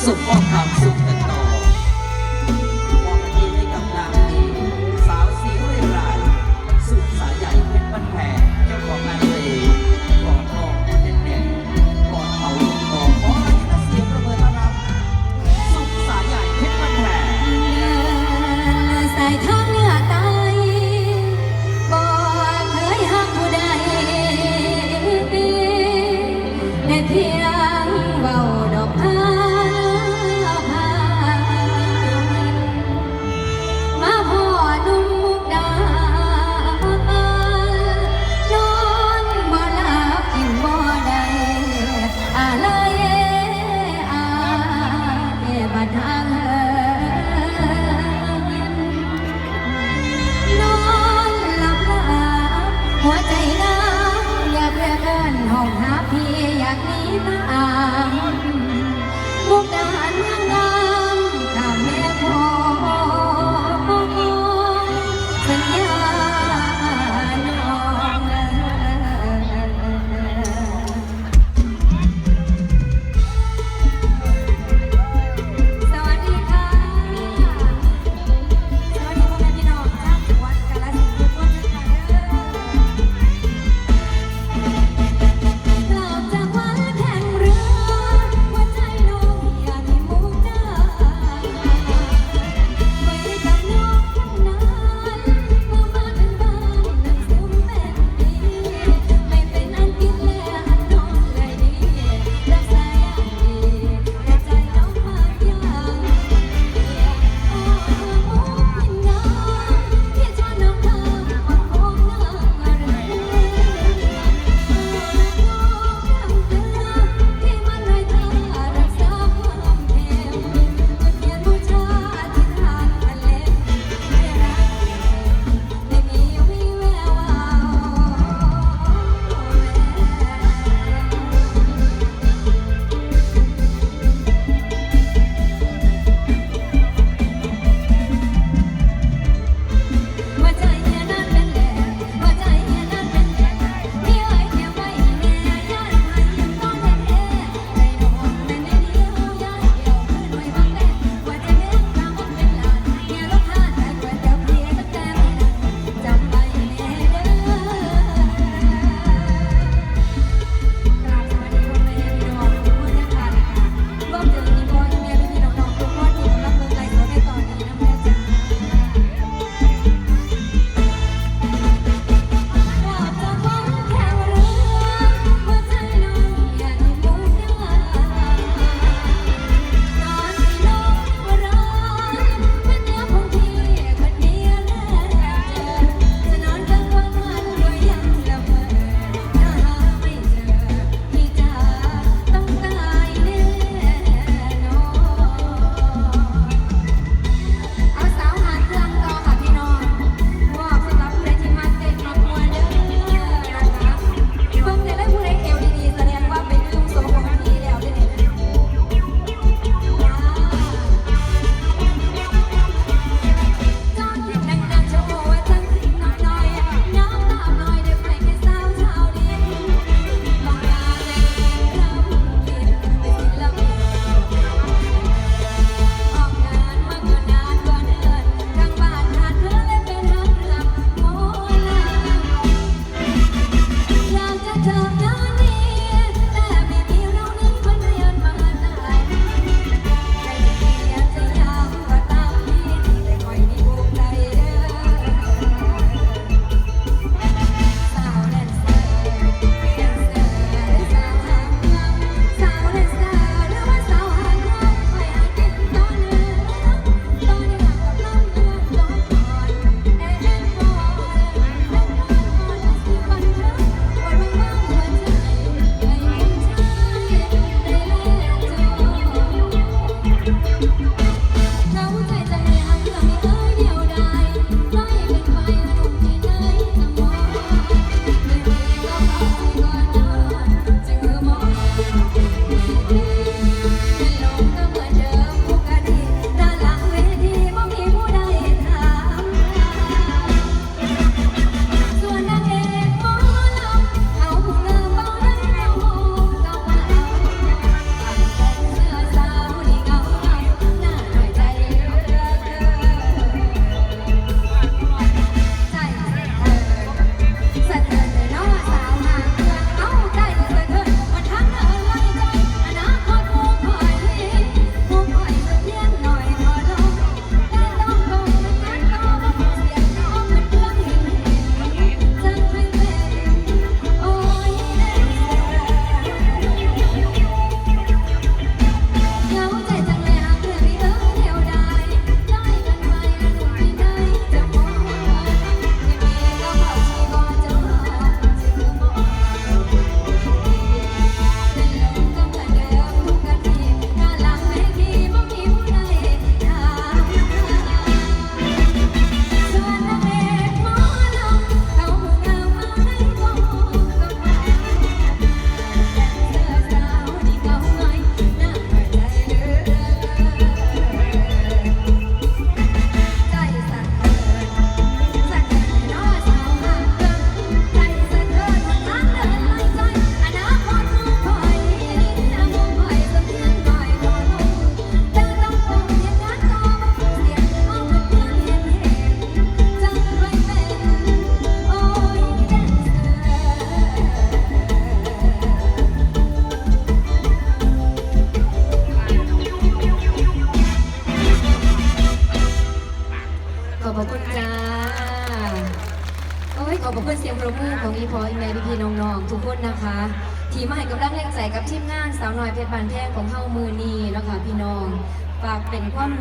so fuck, I'm so fed. ต่ามุกดา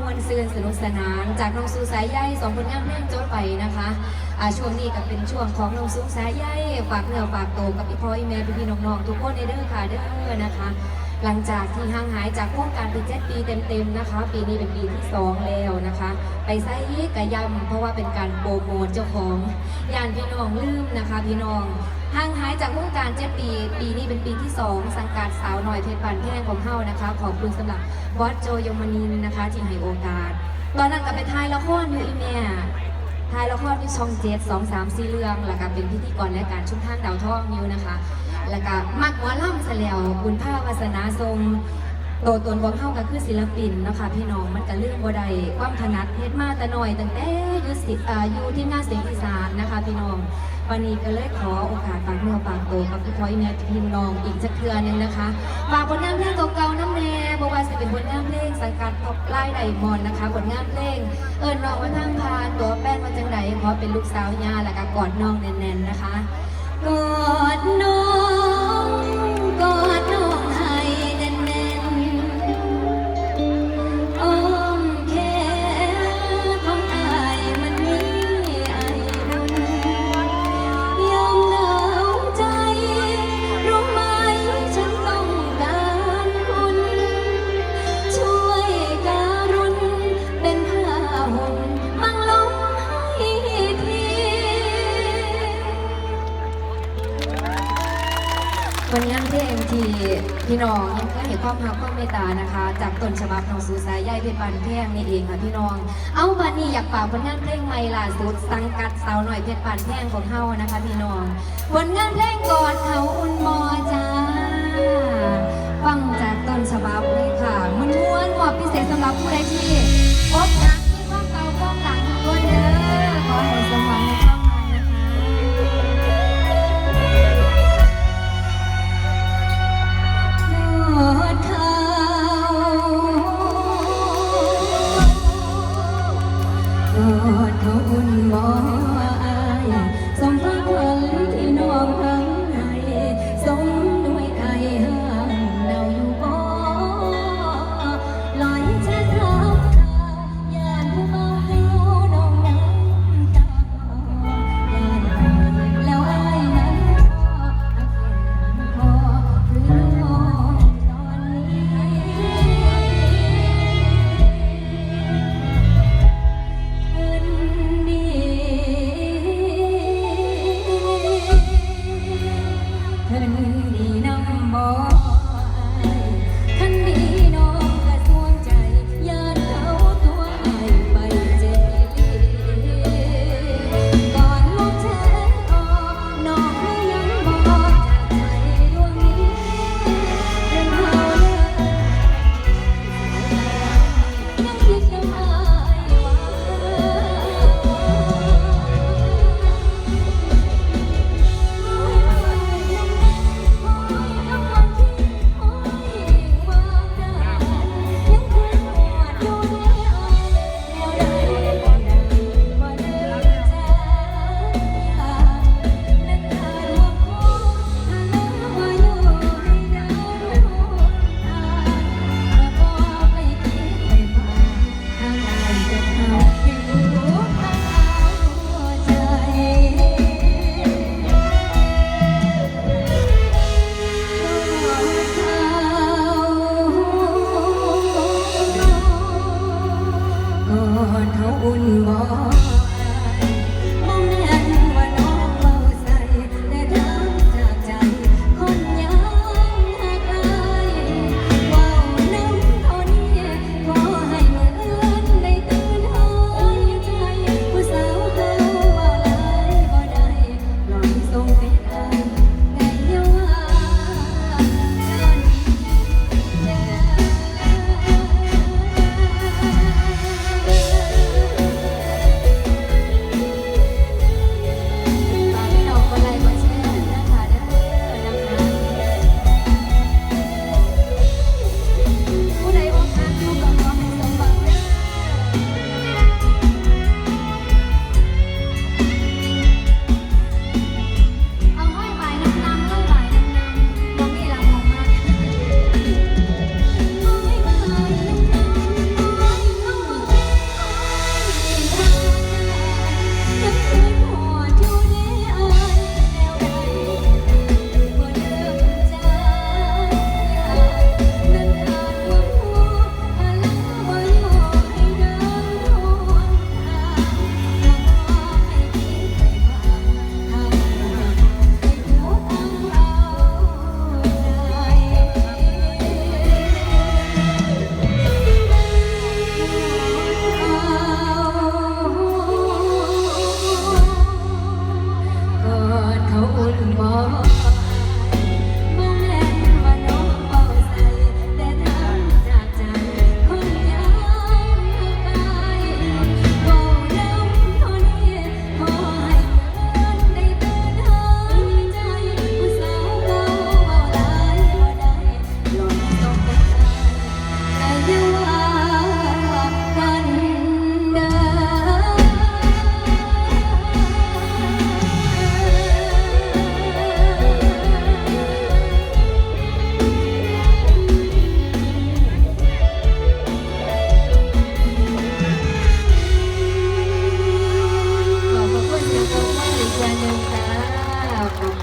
วนซืนสนุกสนาน จากน้องซูสายใยสองผลงานเพลงจบไปนะคะอ่าช่วงนี้ก็เป็นช่วงของน้องซูสายใยฝากเนื้อฝากตัวกับพี่พ่อพี่แม่พี่ๆน้องๆทุกคนในเด้อค่ะเด้อนะคะ หลังจากที่ห่างหายจากวงการไปเจ็ดปีเต็มๆนะคะ ปีนี้เป็นปีที่สองแล้วนะคะ ไปไซกะยำเพราะว่าเป็นการโปรโมทเจ้าของยานพี่น้องลืมนะคะ พี่น้อง ห่างหายจากวงการเจ็ดปี ปีนี้เป็นปีที่สองสังกัดสาวหน่อยเพชรบันแพงของเฮานะคะ ขอบคุณสำหรับบอสโจยมนินนะคะ ที่ให้โอกาส ตอนนั้นก็ไปถ่ายละครอยู่อีแม่ถ่ายละครที่ช่องเจ็ดสองสามสี่เรื่อง แล้วก็เป็นพิธีกรและการชุมทางดาวทองอยู่นะคะ แล้วก็มักหมอล่ำเสลียวบุญภาวาสนาทรง โตตนของเฮาก็คือศิลปินเนาะคะพี่น้องมันก็เรื่องบ่ได้ความถนัดเฮ็ดมาแต่น้อยตั้งแต่อยู่สิอ่าอยู่ที่งานเสียงอีสานนะคะพี่น้องวันนี้ก็เลยขอโอกาสฝากเนื้อฝากตัวกับพี่พลอยแม่พี่น้องอีกสักเทือหนึงนะคะฝากผลงานเพลงเก่าๆน้ำแน่บ่ว่าจะเป็นผลงานเพลงสังกัดท็อปไลน์ไดมอนนะคะผลงานเพลงเอิญน้องมาทางพานตัวแป้นมาจังไหนขอเป็นลูกสาวย่าแล้วก็กอดน้องแน่นๆนะคะกอดน้อง ความเมตตานะคะ จากต้นฉบับน้องสูสายใยเพชรบานแพงนี่เองค่ะพี่น้อง เอาบันนี้อยากฝากผลงานเพลงใหม่ล่าสุดสังกัดสาวหน่อยเพชรบานแพงของเฮานะคะ พี่น้องผลงานเพลงกอดเขาอุ่นมอจ้าฟังจากต้นฉบับเลยค่ะมันม้วนมอบพิเศษสำหรับผู้ใดที่พบ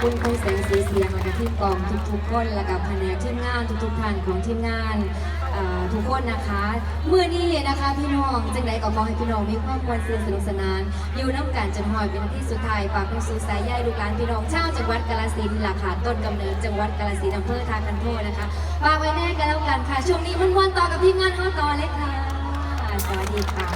คุณคุณแสงสีเสียงแล้วก็ที่กองทุกๆคนแล้วก็แผนกทีมงานทุกๆท่านของทีมงานทุกคนนะคะเมื่อนี้นะคะพี่น้องจังไดก็ขอให้พี่น้องมีความมวลซื่นสนุกสนานอยู่น้ำกันจนหอยเป็นที่สุดท้ายฝากคุณสู่สายใยลูกหลานพี่น้องชาวจังหวัดกาฬสินธุ์ล่ะค่ะต้นกำเนิดจังหวัดกาฬสินธุ์อำเภอทาคันโทนะคะฝากไว้แน่กันแล้วกันค่ะช่วงนี้มันวนต่อกับทีมงานเฮาต่อเลยค่ะสวัสดีค่ะ